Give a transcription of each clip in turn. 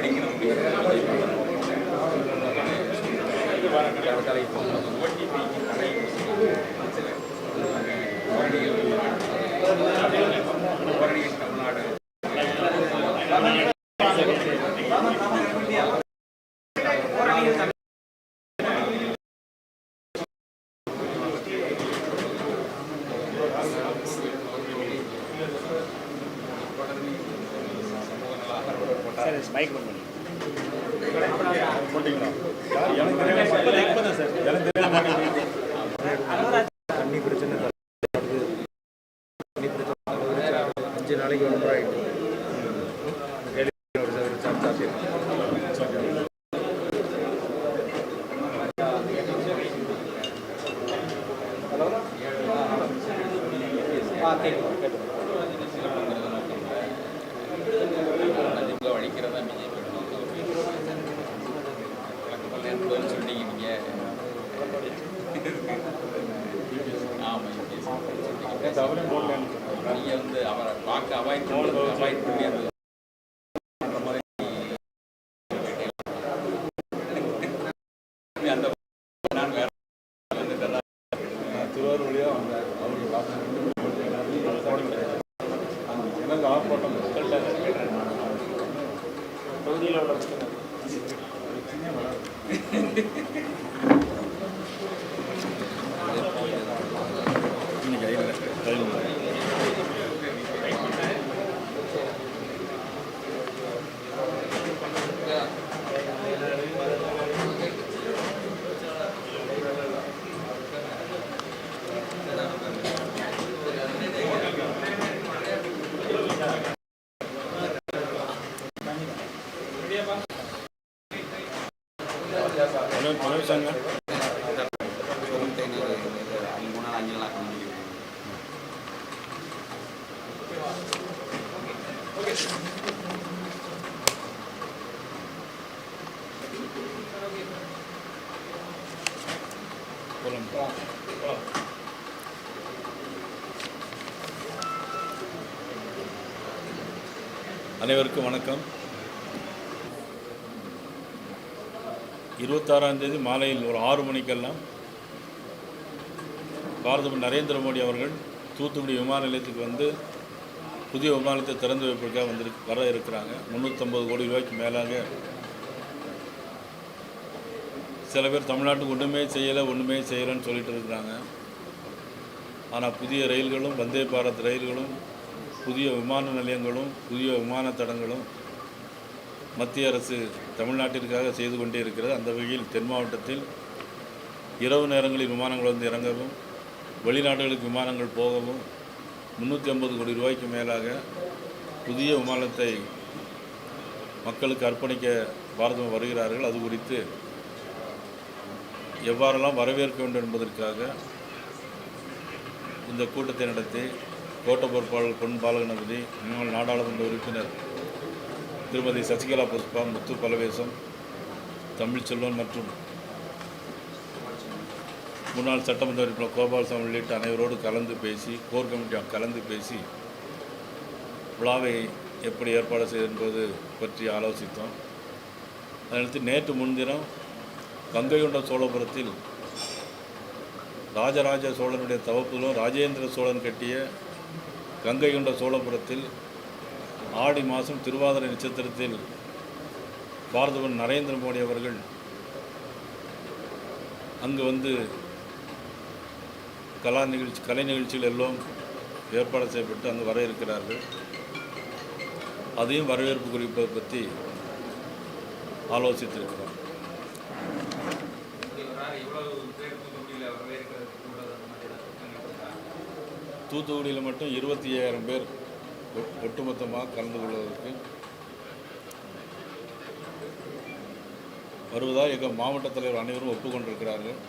படிக்கணும். மைக் பண்ணி. தண்ணி பிரச்சனை தடுக்குது. தண்ணி பிரச்சனை ஒரு அஞ்சு நாளைக்கு ஒரு முறை ஆயிட்டு ஒரு ஒரு சார்ஜ் ஆகிருக்கு அதிமுக அழிக்கிறதா பிஜேபி வழக்கம் போல சொன்னீங்க நீங்கள் ஆமாம் நீங்கள் வந்து அவரை பார்க்க அவாய்ட் பண்ணி அவாய்ட் பண்ணி அந்த மாதிரி அந்த நான் வேற வந்துட்டேன் திருவாரூர் வழியாக வந்தேன் அவருக்கு பார்த்து எனக்கு ஆர்ப்பாட்டம் தொகுதியில் உள்ள பிரச்சனை மனோஜ் சங்கர் மூணு நாள் அஞ்சு நாள் ஆக்கணும் அனைவருக்கும் வணக்கம். இருபத்தாறாம் தேதி மாலையில் ஒரு ஆறு மணிக்கெல்லாம் பாரத நரேந்திர மோடி அவர்கள் தூத்துக்குடி விமான நிலையத்துக்கு வந்து புதிய விமானத்தை திறந்து வைப்பதற்காக வந்து வர இருக்கிறாங்க. முந்நூற்றம்பது கோடி ரூபாய்க்கு மேலாக சில பேர் தமிழ்நாட்டுக்கு ஒன்றுமே செய்யலை ஒன்றுமே செய்யலைன்னு சொல்லிட்டு இருக்கிறாங்க. ஆனால் புதிய ரயில்களும் வந்தே பாரத் ரயில்களும் புதிய விமான நிலையங்களும் புதிய விமான தடங்களும் மத்திய அரசு தமிழ்நாட்டிற்காக செய்து கொண்டே இருக்கிறது. அந்த வகையில் தென் மாவட்டத்தில் இரவு நேரங்களில் விமானங்கள் வந்து இறங்கவும் வெளிநாடுகளுக்கு விமானங்கள் போகவும் முந்நூற்றி ஐம்பது கோடி ரூபாய்க்கு மேலாக புதிய விமானத்தை மக்களுக்கு அர்ப்பணிக்க பாரதம் வருகிறார்கள். அது குறித்து எவ்வாறெல்லாம் வரவேற்க வேண்டும் என்பதற்காக இந்த கூட்டத்தை நடத்தி கோட்ட பொறுப்பாளர் பொன் பாலகணபதி முன்னாள் நாடாளுமன்ற உறுப்பினர் திருமதி சசிகலா புஷ்பா முத்து பலவேசம் தமிழ்ச்செல்வன் மற்றும் முன்னாள் சட்டமன்ற உறுப்பினர் கோபாலசாமி உள்ளிட்ட அனைவரோடு கலந்து பேசி கோர் கமிட்டியாக கலந்து பேசி விழாவை எப்படி ஏற்பாடு செய்வது என்பது பற்றி ஆலோசித்தோம். அதனடுத்து நேற்று முன்தினம் கங்கை கொண்ட சோழபுரத்தில் ராஜராஜ சோழனுடைய தவப்பிலும் ராஜேந்திர சோழன் கட்டிய கங்கைகொண்ட சோழபுரத்தில் ஆடி மாதம் திருவாதிரை நட்சத்திரத்தில் பாரதவன் நரேந்திர மோடி அவர்கள் அங்கு வந்து கலா நிகழ்ச்சி கலை நிகழ்ச்சிகள் எல்லாம் ஏற்பாடு செய்யப்பட்டு அங்கு வர இருக்கிறார்கள். அதையும் வரவேற்பு குறிப்பை பற்றி ஆலோசித்திருக்கிறோம். தூத்துக்குடியில் மட்டும் இருபத்தி ஐயாயிரம் பேர் ஒட்டுமொத்தமாக கலந்து கொள்வதற்கு வருவதாக எங்கள் மாவட்ட தலைவர் அனைவரும் ஒப்புக்கொண்டிருக்கிறார்கள்.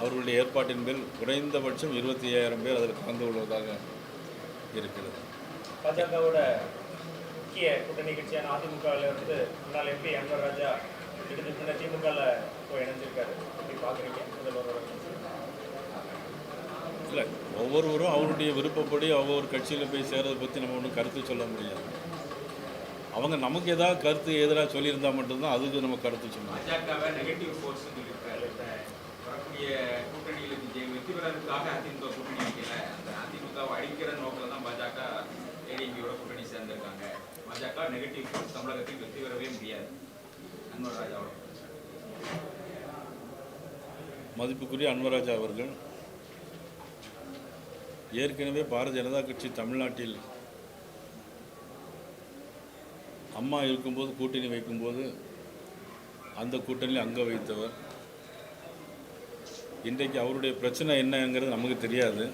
அவர்களுடைய ஏற்பாட்டின் பேர் குறைந்தபட்சம் இருபத்தி ஐயாயிரம் பேர் அதில் கலந்து கொள்வதாக இருக்கிறது. பாஜகவோட முக்கிய கூட்டணி கட்சியான அதிமுகவில் இருந்து முன்னாள் எம்பி அன்வர் ராஜா இதுக்கு திமுகவில் போய் இணைஞ்சிருக்காரு. எப்படி பார்க்குறீங்க? முதல்வரோட இல்லை ஒவ்வொருவரும் அவருடைய விருப்பப்படி ஒவ்வொரு கட்சியில் போய் சேர்றதை பற்றி நம்ம ஒன்றும் கருத்து சொல்ல முடியாது. அவங்க நமக்கு ஏதாவது கருத்து எதிராக சொல்லியிருந்தா மட்டும்தான் அதுக்கு நம்ம கருத்து சொன்னோம் வரக்கூடிய கூட்டணியில் ஜெய வெற்றி பெறதுக்காக அதிமுக கூட்டணி வைக்கல. அந்த அதிமுகவை அழிக்கிற நோக்கில் தான் பாஜக ஏடிஎம்கேயோட கூட்டணி சேர்ந்திருக்காங்க. பாஜக நெகட்டிவ் தமிழகத்தில் வெற்றி பெறவே முடியாது. அன்வர் மதிப்புக்குரிய அன்வராஜா அவர்கள் ஏற்கனவே பாரதிய ஜனதா கட்சி தமிழ்நாட்டில் அம்மா இருக்கும்போது கூட்டணி வைக்கும்போது அந்த கூட்டணியில் அங்க வைத்தவர். இன்றைக்கு அவருடைய பிரச்சனை என்னங்கிறது நமக்கு தெரியாது.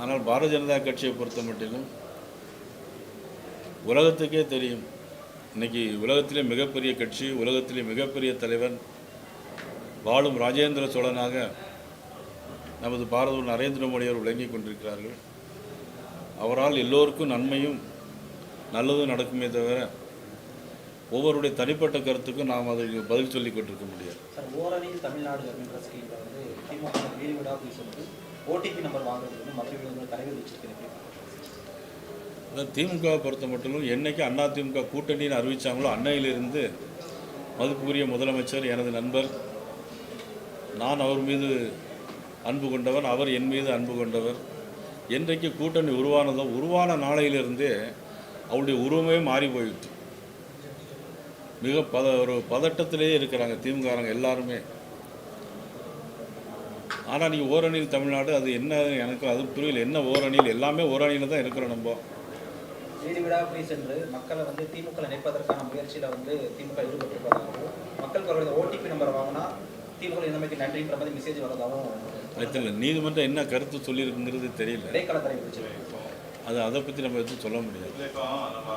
ஆனால் பாரதிய ஜனதா கட்சியை பொறுத்த மட்டிலும் உலகத்துக்கே தெரியும். இன்னைக்கு உலகத்திலே மிகப்பெரிய கட்சி உலகத்திலே மிகப்பெரிய தலைவன் வாழும் ராஜேந்திர சோழனாக நமது பாரத நரேந்திர மோடி அவர் விளங்கிக் கொண்டிருக்கிறார்கள். அவரால் எல்லோருக்கும் நன்மையும் நல்லதும் நடக்குமே தவிர ஒவ்வொருடைய தனிப்பட்ட கருத்துக்கும் நாம் அதற்கு பதில் சொல்லிக் கொண்டிருக்க முடியாது. சார் ஓரணியில் தமிழ்நாடு அப்படின்ற ஸ்கீமில் வந்து திமுக வீடு சொல்லிட்டு ஓடிபி நம்பர் வாங்குறது வந்து விதிச்சிருக்கிறேன் அதாவது திமுகவை பொறுத்த மட்டும் என்னைக்கு அண்ணா திமுக கூட்டணின்னு அறிவிச்சாங்களோ அன்னையிலிருந்து மதிப்புக்குரிய முதலமைச்சர் எனது நண்பர் நான் அவர் மீது அன்பு கொண்டவர் அவர் என் மீது அன்பு கொண்டவர் என்றைக்கு கூட்டணி உருவானதோ உருவான நாளையிலிருந்தே அவருடைய உருவமே மாறி போயிட்டு மிக பத ஒரு பதட்டத்திலேயே இருக்கிறாங்க திமுககாரங்க எல்லாருமே. ஆனால் நீங்கள் ஓரணியில் தமிழ்நாடு அது என்ன எனக்கு அது புரியல. என்ன ஓரணியில்? எல்லாமே ஓரணியில் தான் இருக்கிறோம் நம்ம. வீடு வீடாக போய் சென்று மக்களை வந்து திமுக இணைப்பதற்கான முயற்சியில் வந்து திமுக ஈடுபட்டிருப்பதாகவும் மக்கள் அவருடைய ஓடிபி நம்பர் வாங்கினா திமுக இந்தமைக்கு நன்றின்ற மாதிரி மெசேஜ் வரதாகவும் தெரியல நீதிமன்றம் என்ன கருத்து சொல்லியிருக்குங்கிறது தெரியல. அது அதை பற்றி நம்ம எதுவும் சொல்ல முடியாது இல்லை இப்போ நம்ம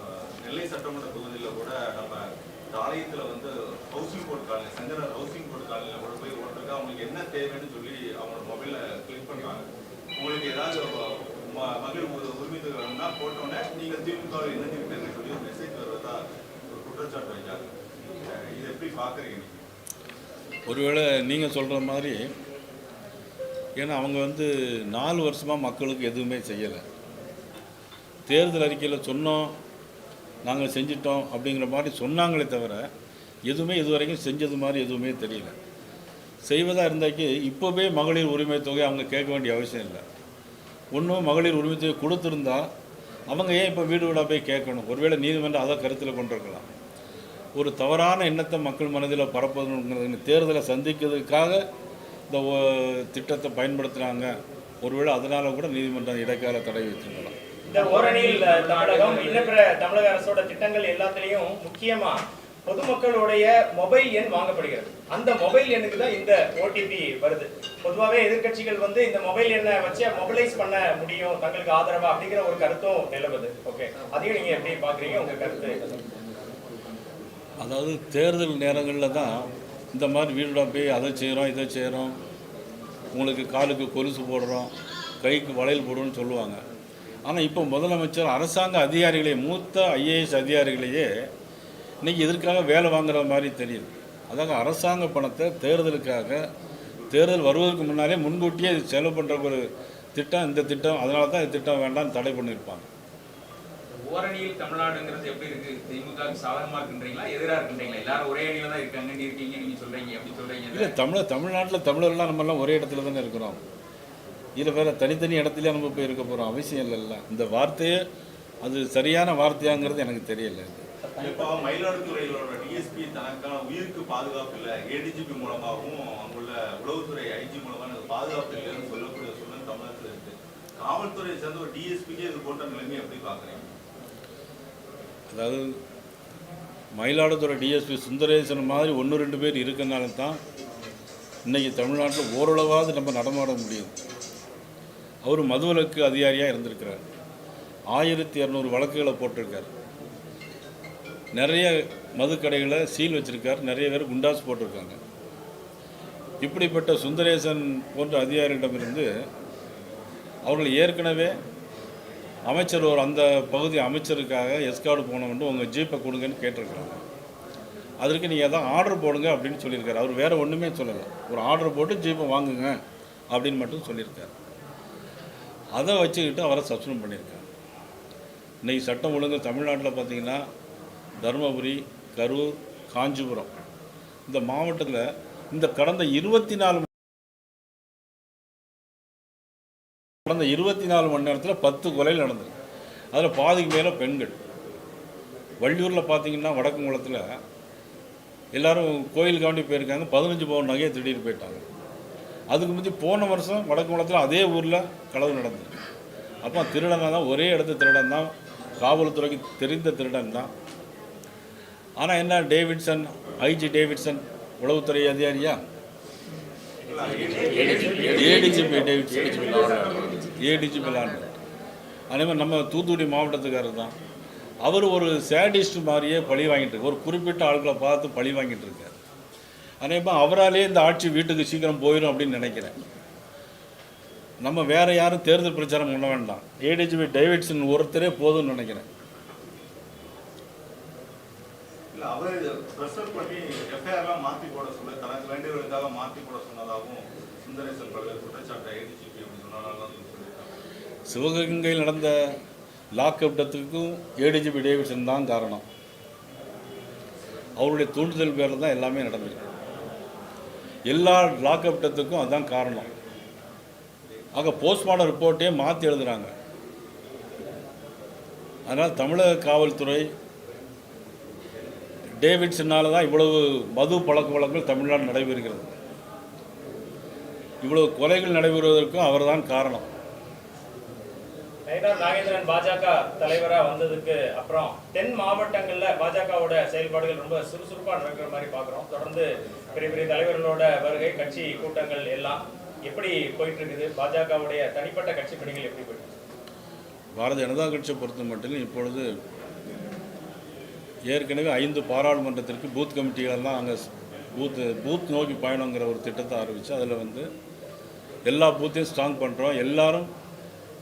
அஹ், நெல்லை சட்டமன்ற தொகுதியில் கூட நம்ம ஆலயத்தில் வந்து housing board colony Sankara housing board காலனியில் கூட போய் ஓட்டுருக்கு அவங்களுக்கு என்ன தேவைன்னு சொல்லி அவங்களோட மொபைலில் கிளிக் பண்ணுறாங்க உங்களுக்கு ஏதாவது மகளிர் உரிமை தொகை வேணும்னா போட்டோன்னே நீங்கள் திமுகவில் இணைஞ்சுக்கிட்டேன்னு சொல்லி ஒரு மெசேஜ் வருவதா ஒரு குற்றச்சாட்டு வைக்காங்க இதை இது எப்படி பார்க்குறீங்க ஒருவேளை நீங்கள் சொல்கிற மாதிரி ஏன்னா அவங்க வந்து நாலு வருஷமாக மக்களுக்கு எதுவுமே செய்யலை. தேர்தல் அறிக்கையில் சொன்னோம் நாங்கள் செஞ்சிட்டோம் அப்படிங்கிற மாதிரி சொன்னாங்களே தவிர எதுவுமே இது வரைக்கும் செஞ்சது மாதிரி எதுவுமே தெரியல. செய்வதாக இருந்தாக்கி இப்போவே மகளிர் உரிமை தொகை அவங்க கேட்க வேண்டிய அவசியம் இல்லை. ஒன்றும் மகளிர் உரிமை தொகை கொடுத்துருந்தா அவங்க ஏன் இப்போ வீடு வீடாக போய் கேட்கணும்? ஒருவேளை நீதிமன்றம் அதை கருத்தில் கொண்டிருக்கலாம். ஒரு தவறான எண்ணத்தை மக்கள் மனதில் பரப்பதுங்கிறது தேர்தலை சந்திக்கிறதுக்காக இந்த திட்டத்தை பயன்படுத்துகிறாங்க ஒருவேளை அதனால் கூட நீதிமன்றம் இடைக்கால தடை வச்சிருக்கலாம் இந்த ஓரணியில் நாடகம் இன்ன பிற தமிழக அரசோட திட்டங்கள் எல்லாத்துலேயும் முக்கியமா பொதுமக்களுடைய மொபைல் எண் வாங்கப்படுகிறது. அந்த மொபைல் எண்ணுக்கு தான் இந்த ஓடிபி வருது. பொதுவாகவே எதிர்க்கட்சிகள் வந்து இந்த மொபைல் எண்ணை வச்சு மொபைலைஸ் பண்ண முடியும் தங்களுக்கு ஆதரவா அப்படிங்கிற ஒரு கருத்தும் நிலவுது. ஓகே. அதையும் நீங்க எப்படி பாக்குறீங்க? உங்க கருத்து? அதாவது தேர்தல் நேரங்களில் தான் இந்த மாதிரி வீடுடா போய் அதை செய்கிறோம் இதை செய்கிறோம் உங்களுக்கு காலுக்கு கொலுசு போடுறோம் கைக்கு வளையல் போடுறோம்னு சொல்லுவாங்க. ஆனால் இப்போ முதலமைச்சர் அரசாங்க அதிகாரிகளே மூத்த ஐஏஎஸ் அதிகாரிகளையே இன்னைக்கு இதற்காக வேலை வாங்குற மாதிரி தெரியுது. அதாவது அரசாங்க பணத்தை தேர்தலுக்காக தேர்தல் வருவதற்கு முன்னாலே முன்கூட்டியே செலவு பண்ணுற ஒரு திட்டம் இந்த திட்டம் அதனால தான் இந்த திட்டம் வேண்டாம்னு தடை பண்ணியிருப்பாங்க. ஓரணியில் தமிழ்நாடுங்கிறது எப்படி இருக்கு? திமுக சாதகமா இருக்கின்றீங்களா? எதிரா இருக்கின்றீங்களா? எல்லாரும் ஒரே அணியில தான் இருக்காங்க இருக்கீங்க நீங்க சொல்றீங்க எப்படி சொல்றீங்க. இல்லை தமிழ் தமிழ்நாட்டில் தமிழர்லாம் நம்மெல்லாம் ஒரே இடத்துல தானே இருக்கிறோம். இதில் வேற தனித்தனி இடத்துல நம்ம போய் இருக்க போகிறோம் அவசியம் இல்லைல்ல. இந்த வார்த்தையே அது சரியான வார்த்தையாங்கிறது எனக்கு தெரியல. இப்போ மயிலாடுதுறையிலோட டிஎஸ்பி தனக்கான உயிருக்கு பாதுகாப்பு இல்லை ஏடிஜிபி மூலமாகவும் அங்குள்ள உளவுத்துறை ஐஜி மூலமா எனக்கு பாதுகாப்பு இல்லைன்னு சொல்லக்கூடிய சூழ்நிலை தமிழகத்தில் இருக்கு. காவல்துறையை சேர்ந்த ஒரு டிஎஸ்பிக்கே இது போன்ற நிலைமை எப்படி பார்க்குறீங்க? அதாவது மயிலாடுதுறை டிஎஸ்பி சுந்தரேசன் மாதிரி ஒன்று ரெண்டு பேர் இருக்கனால தான் இன்னைக்கு தமிழ்நாட்டில் ஓரளவாவது நம்ம நடமாட முடியும். அவர் மதுவிலக்கு அதிகாரியாக இருந்திருக்கிறார். ஆயிரத்தி இரநூறு வழக்குகளை போட்டிருக்கார். நிறைய மதுக்கடைகளை சீல் வச்சுருக்கார். நிறைய பேர் குண்டாஸ் போட்டிருக்காங்க. இப்படிப்பட்ட சுந்தரேசன் போன்ற அதிகாரிகளிடமிருந்து அவர்கள் ஏற்கனவே அமைச்சர் ஒரு அந்த பகுதி அமைச்சருக்காக எஸ்கார்டு போனவன்ட்டு உங்கள் ஜீப்பை கொடுங்கன்னு கேட்டிருக்கிறாங்க. அதற்கு நீங்கள் எதாவது ஆர்டர் போடுங்க அப்படின்னு சொல்லியிருக்காரு. அவர் வேறு ஒன்றுமே சொல்லலை. ஒரு ஆர்டர் போட்டு ஜீப்பை வாங்குங்க அப்படின்னு மட்டும் சொல்லியிருக்காரு. அதை வச்சுக்கிட்டு அவரை சஸ்பெண்ட் பண்ணியிருக்காங்க. இன்றைக்கி சட்டம் ஒழுங்கு தமிழ்நாட்டில் பார்த்தீங்கன்னா தருமபுரி கரூர் காஞ்சிபுரம். இந்த மாவட்டத்தில் இந்த கடந்த இருபத்தி நாலு கடந்த இருபத்தி நாலு மணி நேரத்தில் பத்து கொலைகள் நடந்திருக்கு அதில் பாதிக்கு மேலே பெண்கள். வள்ளியூரில் பார்த்தீங்கன்னா வடக்குங்குளத்தில் எல்லோரும் கோயிலுக்காண்டி போயிருக்காங்க. பதினஞ்சு பவுன் நகையை திடீர்னு போயிட்டாங்க. அதுக்கு முந்தி போன வருஷம் வடக்குங்குளத்தில் அதே ஊரில் களவு நடந்தது. அப்போ திருடனாக தான் ஒரே இடத்து திருடன் தான். காவல்துறைக்கு தெரிந்த திருடன் தான். ஆனால் என்ன டேவிட்சன் ஐஜி டேவிட்சன் உளவுத்துறை அதிகாரியா? ஏடிஜிபி டேவிட்சன் ஏடிஜிபி லாண்டு அதே மாதிரி நம்ம தூத்துக்குடி மாவட்டத்துக்காரர் தான். அவர் ஒரு சேடிஸ்ட் மாதிரியே பழி வாங்கிட்டு ஒரு குறிப்பிட்ட ஆட்களை பார்த்து பழி வாங்கிட்டு இருக்கார். மாதிரி அவராலே இந்த ஆட்சி வீட்டுக்கு சீக்கிரம் போயிடும் அப்படின்னு நினைக்கிறேன். நம்ம வேற யாரும் தேர்தல் பிரச்சாரம் பண்ண வேண்டாம். ஏடிஜிபி டேவிட்சன் ஒருத்தரே போதும்னு நினைக்கிறேன். சிவகங்கையில் நடந்த லாக்அப் டெத்துக்கும் ஏடிஜிபி டேவிட்சன் தான் காரணம். அவருடைய தூண்டுதல் பேரில் தான் எல்லாமே நடந்திருக்கு. எல்லா லாக்அப் டெத்துக்கும் அதுதான் காரணம். ஆக போஸ்ட்மார்டம் ரிப்போர்ட்டே மாற்றி எழுதுகிறாங்க அதனால் தமிழக காவல்துறை டேவிட்சனால தான் இவ்வளவு மது பழக்க வழக்கங்கள் தமிழ்நாடு நடைபெறுகிறது. இவ்வளவு கொலைகள் நடைபெறுவதற்கும் அவர் தான் காரணம். நயினார் நாகேந்திரன் பாஜக தலைவரா வந்ததுக்கு அப்புறம் தென் மாவட்டங்கள்ல பாஜகவோட செயல்பாடுகள் ரொம்ப சுறுசுறுப்பா நடக்கிற மாதிரி பாக்குறோம். தொடர்ந்து பெரிய பெரிய தலைவர்களோட வருகை கட்சி கூட்டங்கள் எல்லாம் எப்படி போயிட்டு இருக்குது பாஜகவுடைய தனிப்பட்ட கட்சி பணிகள் எப்படி போயிட்டு பாரதிய ஜனதா கட்சியை பொறுத்த மட்டும் இப்பொழுது ஏற்கனவே ஐந்து பாராளுமன்றத்திற்கு பூத் கமிட்டிகளெல்லாம் அங்கே பூத் பூத் நோக்கி பயணங்கிற ஒரு திட்டத்தை ஆரம்பித்து அதில் வந்து எல்லா பூத்தையும் ஸ்ட்ராங் பண்ணுறோம் எல்லாரும்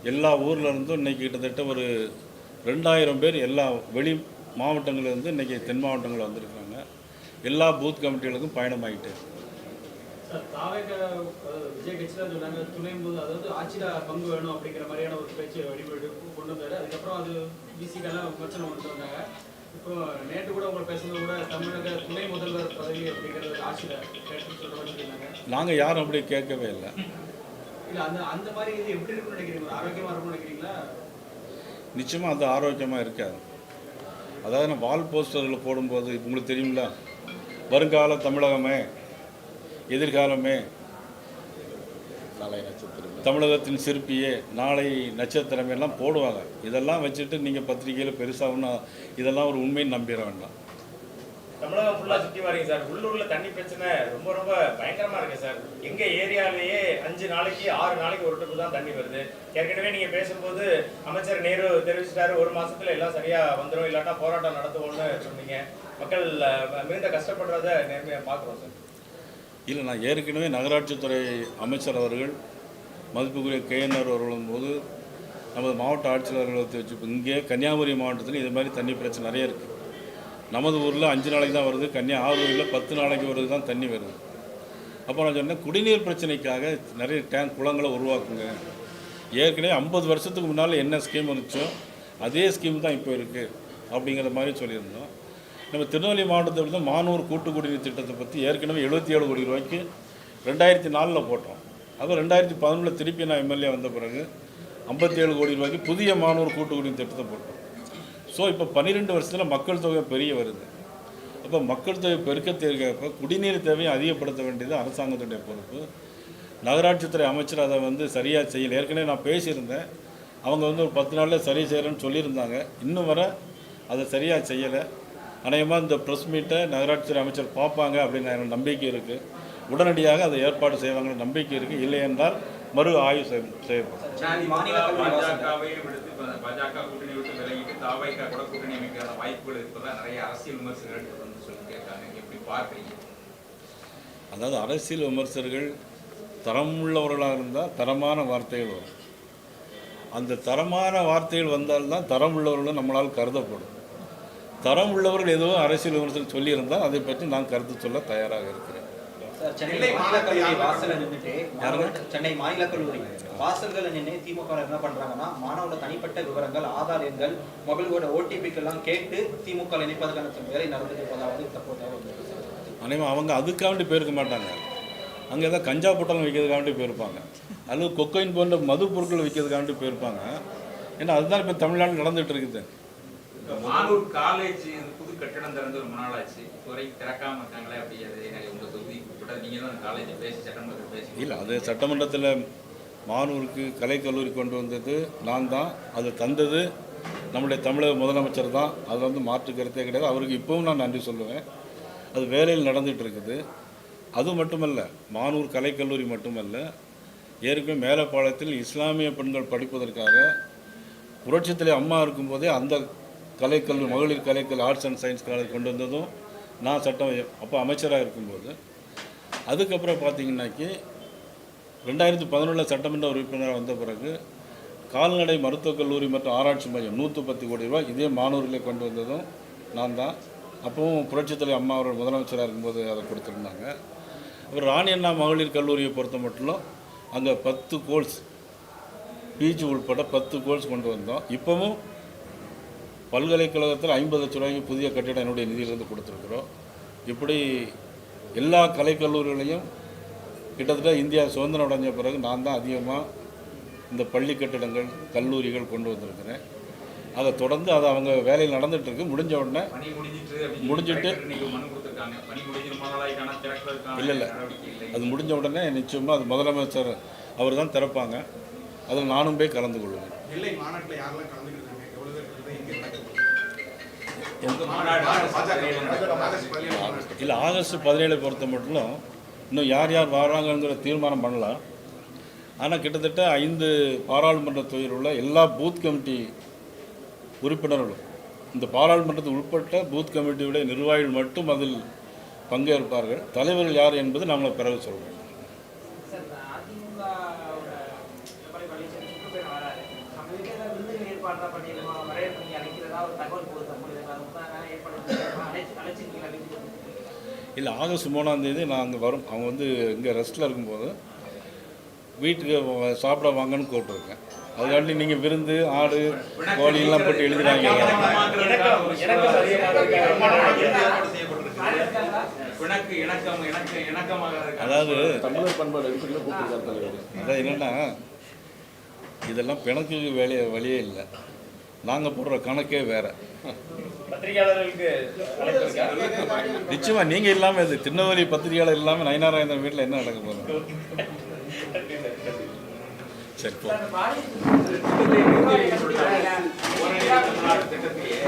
எல்லா ஊர்ல இருந்தும் இன்னைக்கு கிட்டத்தட்ட ஒரு ரெண்டாயிரம் பேர் எல்லா வெளி மாவட்டங்கள்ல இருந்து இன்னைக்கு தென் மாவட்டங்கள் வந்திருக்காங்க எல்லா பூத் கமிட்டிகளுக்கும் வந்தாங்க. இப்போ நேற்று கூட உங்களை பேசும்போது கூட தமிழக துணை முதல்வர் பதவி அப்படிங்கிறது ஆட்சியில நாங்கள் யாரும் அப்படி கேட்கவே இல்லை. நிச்சயமாக அது ஆரோக்கியமாக இருக்காது. அதாவது நான் வால் போஸ்டர்களை போடும்போது உங்களுக்கு தெரியுங்களா வருங்கால தமிழகமே எதிர்காலமே தமிழகத்தின் சிற்பியே நாளை நட்சத்திரமே எல்லாம் போடுவாங்க. இதெல்லாம் வச்சுட்டு நீங்கள் பத்திரிகையில் பெருசாக ஒன்றும் இதெல்லாம் ஒரு உண்மைன்னு நம்பிட வேண்டாம். தமிழகம் ஃபுல்லா சுத்தி வரீங்க சார். உள்ளூர்ல தண்ணி பிரச்சனை ரொம்ப ரொம்ப பயங்கரமா இருக்கு சார். எங்க ஏரியாலேயே அஞ்சு நாளைக்கு ஆறு நாளைக்கு ஒரு ட்ரிப்பு தான் தண்ணி வருது. ஏற்கனவே நீங்க பேசும்போது அமைச்சர் நேரு தெரிவிச்சிட்டாரு ஒரு மாசத்துல எல்லாம் சரியா வந்துடும் இல்லாட்டா போராட்டம் நடத்துவோம்னு சொன்னீங்க. மக்கள் மிகுந்த கஷ்டப்படுறத நேர்மையா பாக்குறோம் சார். இல்லை நான் ஏற்கனவே நகராட்சித்துறை அமைச்சர் அவர்கள் மதிப்புக்குரிய கேஎன்ஆர் அவர்களும் போது நமது மாவட்ட ஆட்சியாளர்களை வச்சு இங்கே கன்னியாகுமரி மாவட்டத்தில் இது மாதிரி தண்ணி பிரச்சனை நிறைய இருக்குது நமது ஊரில் அஞ்சு நாளைக்கு தான் வருது கன்னியா ஆரூரில் பத்து நாளைக்கு வருது தான் தண்ணி வருது. அப்போ நான் சொன்னேன் குடிநீர் பிரச்சனைக்காக நிறைய டேங்க் குளங்களை உருவாக்குங்க. ஏற்கனவே ஐம்பது வருஷத்துக்கு முன்னால் என்ன ஸ்கீம் இருந்துச்சோ அதே ஸ்கீம் தான் இப்போ இருக்குது அப்படிங்கிற மாதிரி சொல்லியிருந்தோம். நம்ம திருநெல்வேலி மாவட்டத்தில் வந்து மானூர் கூட்டு குடிநீர் திட்டத்தை பற்றி ஏற்கனவே எழுபத்தி ஏழு கோடி ரூபாய்க்கு ரெண்டாயிரத்தி நாலில் போட்டோம். அது ரெண்டாயிரத்தி பதினொன்றில் திருப்பி நான் எம்எல்ஏ வந்த பிறகு ஐம்பத்தி ஏழு கோடி ரூபாய்க்கு புதிய மானூர் கூட்டு குடிநீர் திட்டத்தை போட்டோம். ஸோ இப்போ பன்னிரெண்டு வருஷத்தில் மக்கள் தொகை பெரிய வருது. அப்போ மக்கள் தொகை பெருக்கத்தை இருக்கப்ப குடிநீர் தேவையை அதிகப்படுத்த வேண்டியது அரசாங்கத்துடைய பொறுப்பு. நகராட்சித்துறை அமைச்சர் அதை வந்து சரியாக செய்யல. ஏற்கனவே நான் பேசியிருந்தேன். அவங்க வந்து ஒரு பத்து நாளில் சரி செய்கிறேன்னு சொல்லியிருந்தாங்க. இன்னும் வர அதை சரியாக செய்யலை. அநேகமாக இந்த ப்ரெஸ் மீட்டை நகராட்சித்துறை அமைச்சர் பார்ப்பாங்க அப்படின்னு எனக்கு நம்பிக்கை இருக்குது உடனடியாக அதை ஏற்பாடு செய்வாங்கன்னு நம்பிக்கை இருக்குது இல்லை என்றால் மறு ஆய்வு செய்ய- செய்யப்படும். தாவைக்கா கூட கூட்டணி அமைக்கிற வாய்ப்புகள் இருப்பதா நிறைய அரசியல் விமர்சகர்கள் வந்து சொல்லிட்டு இருக்காங்க எப்படி பார்க்குறீங்க? அதாவது அரசியல் விமர்சகர்கள் தரமுள்ளவர்களாக இருந்தால் தரமான வார்த்தைகள் வரும். அந்த தரமான வார்த்தைகள் வந்தால்தான் தரம் உள்ளவர்களும் நம்மளால் கருதப்படும். தரம் உள்ளவர்கள் எதுவும் அரசியல் விமர்சனம் சொல்லியிருந்தால் அதை பற்றி நான் கருத்து சொல்ல தயாராக இருக்கிறேன். சார், சென்னை மாநில கல்லூரி சென்னை மாநில கல்லூரி. வாசல்கள் நின்று திமுக என்ன பண்றாங்கன்னா மாணவரோட தனிப்பட்ட விவரங்கள் ஆதார் எண்கள் மொபைலோட ஓடிபிக்கு எல்லாம் கேட்டு திமுக இணைப்பதற்கான வேலை நடந்துட்டு இருப்பதாவது தற்போது. அனைவரும் அவங்க அதுக்காண்டி போயிருக்க மாட்டாங்க. அங்கே ஏதாவது கஞ்சா பொட்டலம் விற்கிறதுக்காண்டி போயிருப்பாங்க. அல்லது கொக்கைன் போன்ற மது பொருட்கள் விற்கிறதுக்காண்டி போயிருப்பாங்க. ஏன்னா அதுதான் இப்போ தமிழ்நாடு நடந்துகிட்டு இருக்குது மானூர் காலேஜ் புது கட்டடம் திறந்து ரொம்ப நாள் ஆச்சு இதுவரைக்கும் திறக்காம இருக்காங்களே அப்படி அது உங்க தொகுதி. கூட நீங்க தான் காலேஜ் பேசி சட்டமன்றத்தில் பேசி இல்லை அது சட்டமன்றத்தில் மானூருக்கு கலைக்கல்லூரி கொண்டு வந்தது நான் தான். அது தந்தது. நம்முடைய தமிழக முதலமைச்சர் தான். அதில் வந்து மாற்று கருத்தே கிடையாது. அவருக்கு இப்பவும் நான் நன்றி சொல்லுவேன். அது வேலையில் நடந்துகிட்டு இருக்குது. அது மட்டுமல்ல மானூர் கலைக்கல்லூரி மட்டுமல்ல ஏற்கனவே மேலப்பாளையத்தில் இஸ்லாமிய பெண்கள் படிப்பதற்காக புரட்சத்தில் அம்மா இருக்கும்போதே அந்த கலைக்கல்லூரி மகளிர் கலைக்கல் ஆர்ட்ஸ் அண்ட் சயின்ஸ் காலேஜ் கொண்டு வந்ததும் நான் சட்டம் அப்போ அமைச்சராக இருக்கும்போது. அதுக்கப்புறம் பார்த்தீங்கன்னாக்கி ரெண்டாயிரத்தி பதினொன்றில் சட்டமன்ற உறுப்பினராக வந்த பிறகு கால்நடை மருத்துவக் கல்லூரி மற்றும் ஆராய்ச்சி மையம் நூற்று பத்து கோடி ரூபாய் இதே மாணவர்களை கொண்டு வந்ததும் நான் தான். அப்பவும் புரட்சித்தலை அம்மா அவர்கள் முதலமைச்சராக இருக்கும்போது அதை கொடுத்துருந்தாங்க. அப்புறம் ராணி அண்ணா மகளிர் கல்லூரியை பொறுத்த மட்டும் அங்கே பத்து கோல்ஸ் பிஜி உள்பட பத்து கோல்ஸ் கொண்டு வந்தோம். இப்போவும் பல்கலைக்கழகத்தில் ஐம்பது லட்ச ரூபாய்க்கு புதிய கட்டிடம் என்னுடைய நிதியிலிருந்து கொடுத்துருக்குறோம். இப்படி எல்லா கலைக்கல்லூரிகளையும் கிட்டத்தட்ட இந்தியா சுதந்திரம் அடைஞ்ச பிறகு நான் தான் அதிகமாக இந்த பள்ளி கட்டிடங்கள் கல்லூரிகள் கொண்டு வந்திருக்கிறேன். அதை தொடர்ந்து அது அவங்க வேலையில் நடந்துட்டு இருக்கு. முடிஞ்ச உடனே முடிஞ்சிட்டு இல்ல, இல்ல. அது முடிஞ்ச உடனே நிச்சயமாக அது முதலமைச்சர் அவர் தான் திறப்பாங்க. அதில் நானும் போய் கலந்து கொள்வேன். இல்லை ஆகஸ்ட் பதினேழு பொறுத்த மட்டும் இன்னும் யார் யார் வராங்கங்கிற தீர்மானம் பண்ணலாம் ஆனால் கிட்டத்தட்ட ஐந்து பாராளுமன்ற தொகுதியில் உள்ள எல்லா பூத் கமிட்டி உறுப்பினர்களும் இந்த பாராளுமன்றத்துக்கு உட்பட்ட பூத் கமிட்டியுடைய நிர்வாகிகள் மட்டும் அதில் பங்கேற்பார்கள். தலைவர்கள் யார் என்பது நம்மளை பிறகு சொல்கிறோம் சார் இந்த அதிமுகவோட எடப்பாடி பழனிசாமி சுற்றுப்பயணம் வராரு நம்ம வீட்டில் ஏதாவது விருதுகள் ஏற்பாடு பண்ணிடுவோம் வரவேற்பு நீங்கள் அழைக்கிறதா ஒரு தகவல் போகுது சமூகத்தில் அது தான் ஏற்பாடு பண்ணிருக்கோம். அழைச்சு அழைச்சிருக்கீங்களா வீட்டுக்கு இல்லை ஆகஸ்ட் மூணாந்தேதி நான் அங்கே வரும். அவங்க வந்து இங்கே ரெஸ்ட்டில் இருக்கும்போது வீட்டுக்கு வ- சாப்பிட வாங்கன்னு கூப்பிட்ருக்கேன் அதுக்காண்டி நீங்கள் விருந்து ஆடு கோழி எல்லாம் போட்டு எழுதுறாங்க அதாவது தமிழர் பண்பாடு அதாவது அதான் என்னென்னா இதெல்லாம் பிணக்கு வேலையை வழியே இல்லை. நாங்கள் போடுற கணக்கே வேற. நிச்சயமா நீங்க இல்லாம இது திருநெல்வேலி பத்திரிகையாளர் இல்லாம நயனாராயந்தன் வீட்டில் என்ன நடக்க போகுது? சரி போ. திட்டத்தையே